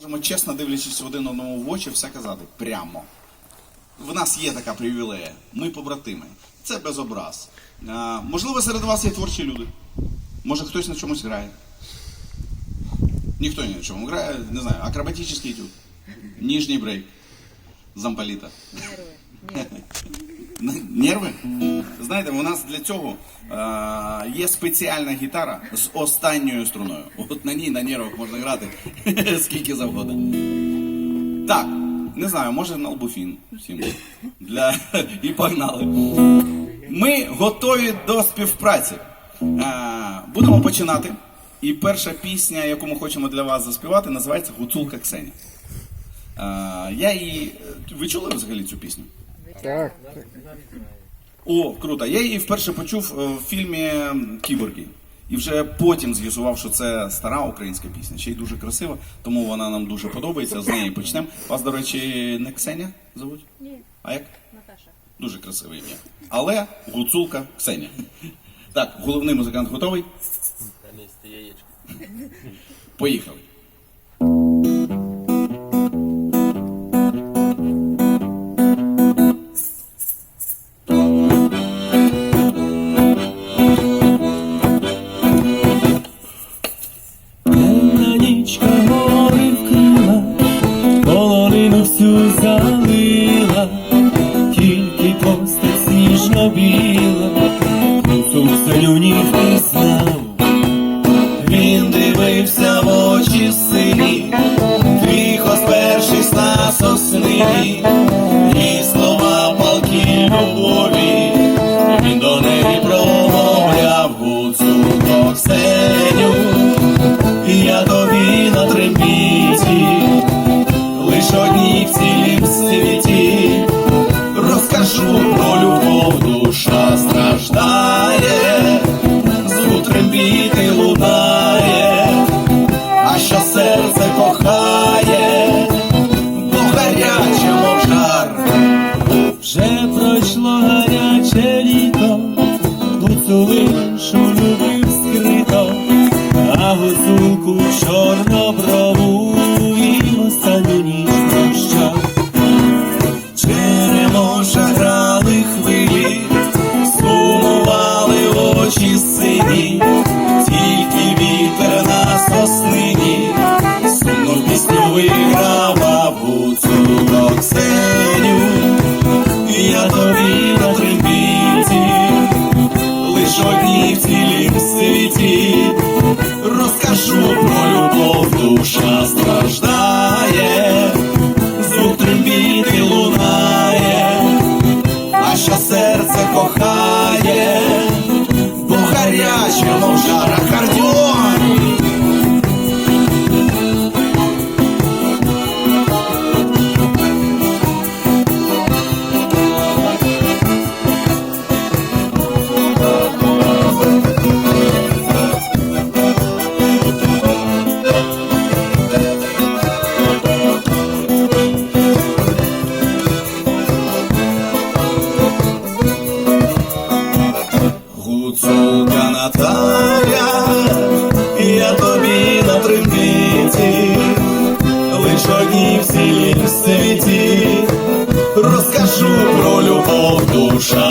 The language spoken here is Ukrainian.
Можемо чесно дивлячись один одному в очі, все казати прямо. В нас є така привілея. Ми побратими. Це без образ. А, можливо, серед вас є творчі люди. Може хтось на чомусь грає. Ніхто ні на чому грає, не знаю, акробатичний етюд, ніжній брейк, замполіта. Нерви? Знаєте, у нас для цього е, є спеціальна гітара з останньою струною. От на ній на нервах можна грати скільки завгодно. Так, не знаю, може на албуфін всім. Для... І погнали. Ми готові до співпраці. Е, будемо починати. І перша пісня, яку ми хочемо для вас заспівати, називається Гуцулка Ксеня. Е, я її. Ви чули взагалі цю пісню? Так, О, круто. Я її вперше почув е, в фільмі Кіборги. І вже потім з'ясував, що це стара українська пісня. Ще й дуже красива, тому вона нам дуже подобається. З неї почнемо. Вас, до речі, не Ксеня зовуть? Ні, А як? Наташа. Дуже красиве ім'я. Але гуцулка Ксеня. Так, головний музикант готовий? Яєчко. Поїхали. Постать сніжно біла, Гуцул селюні серце кохає, бо гаряче, мов жар. Вже пройшло гаряче літо, гуцулишу гуцулок Я тобі на трембіті, лиш одній в цілім світі, розкажу про любов, душа страждає, звук трембіти лунає, а що серце кохає, бо гаряче, мов жар акордіон. Розкажу про любов, душа